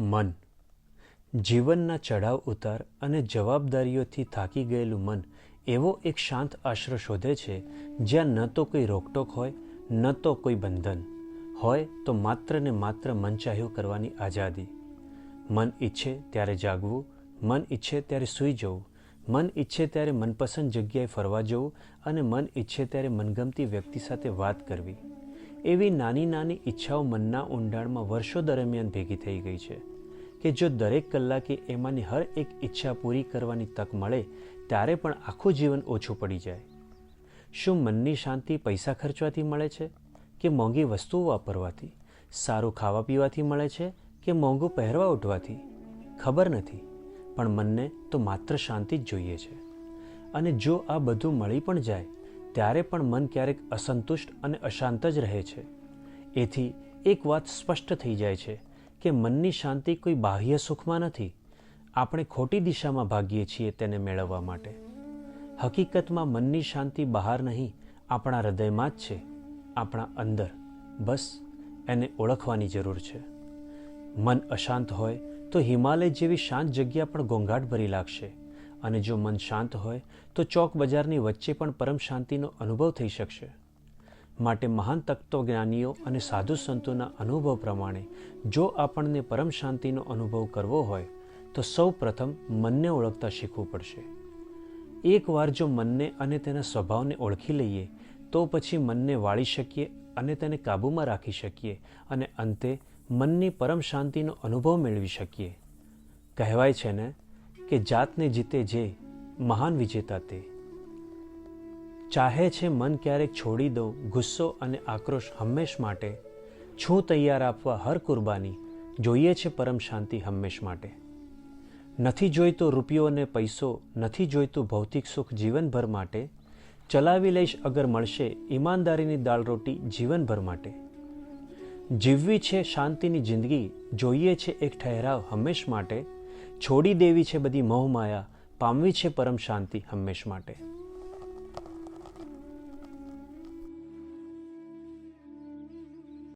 મન. જીવનના ચઢાવ ઉતાર અને જવાબદારીઓથી થાકી ગયેલું મન એવો એક શાંત આશ્રય શોધે છે, જ્યાં ન તો કોઈ રોકટોક હોય, ન તો કોઈ બંધન. હોય તો માત્ર ને માત્ર મનચાહ્યો કરવાની આઝાદી. મન ઈચ્છે ત્યારે જાગવું, મન ઈચ્છે ત્યારે સૂઈ જવું, મન ઈચ્છે ત્યારે મનપસંદ જગ્યાએ ફરવા જવું અને મન ઈચ્છે ત્યારે મનગમતી વ્યક્તિ સાથે વાત કરવી. એવી નાની નાની ઈચ્છાઓ મનના ઊંડાણમાં વર્ષો દરમિયાન ભેગી થઈ ગઈ છે કે જો દરેક કલાકે એમાંની હર એક ઈચ્છા પૂરી કરવાની તક મળે, ત્યારે પણ આખું જીવન ઓછું પડી જાય. શું મનની શાંતિ પૈસા ખર્ચવાથી મળે છે? કે મોંઘી વસ્તુઓ વાપરવાથી? સારું ખાવા પીવાથી મળે છે? કે મોંઘું પહેરવા ઉઠવાથી? ખબર નથી, પણ મનને તો માત્ર શાંતિ જ જોઈએ છે. અને જો આ બધું મળી પણ જાય ત્યારે પણ મન ક્યારેક અસંતુષ્ટ અને અશાંત જ રહે છે. એથી એક વાત સ્પષ્ટ થઈ જાય છે કે મનની શાંતિ કોઈ બાહ્ય સુખમાં નથી. આપણે ખોટી દિશામાં ભાગીએ છીએ તેને મેળવવા માટે. હકીકતમાં મનની શાંતિ બહાર નહીં, આપણા હૃદયમાં જ છે. આપણા અંદર, બસ, એને ઓળખવાની જરૂર છે. મન અશાંત હોય તો હિમાલય જેવી શાંત જગ્યા પણ ઘોંઘાટ ભરી લાગશે. અને જો મન શાંત હોય, તો ચોક બજારની વચ્ચે પણ પરમ શાંતિનો અનુભવ થઈ શકશે. માટે મહાન તત્વજ્ઞાનીઓ અને સાધુ સંતોના અનુભવ પ્રમાણે, જો આપણને પરમ શાંતિનો અનુભવ કરવો હોય, તો સૌ પ્રથમ મનને ઓળખતા શીખવું પડશે. એકવાર જો મનને અને તેના સ્વભાવને ઓળખી લઈએ, તો પછી મનને વાળી શકીએ અને તેને કાબૂમાં રાખી શકીએ અને અંતે મનની પરમ શાંતિનો અનુભવ મેળવી શકીએ. કહેવાય છે ને કે જાતને જીતે જે મહાન વિજેતા તે. ચાહે છે મન ક્યારેક છોડી દઉં, ગુસ્સો અને આક્રોશ હંમેશ માટે, છું તૈયાર આપવા હર કુરબાની, જોઈએ છે પરમ શાંતિ હંમેશ માટે. નથી જોઈતો રૂપિયો અને પૈસો, નથી જોઈતું ભૌતિક સુખ જીવનભર માટે, ચલાવી લઈશ અગર મળશે ઈમાનદારીની દાળ રોટી જીવનભર માટે. જીવવી છે શાંતિની જિંદગી, જોઈએ છે એક ઠહેરાવ હંમેશ માટે છોડી દેવી છે બધી મોહમાયા પામવી છે પરમ શાંતિ હંમેશ માટે.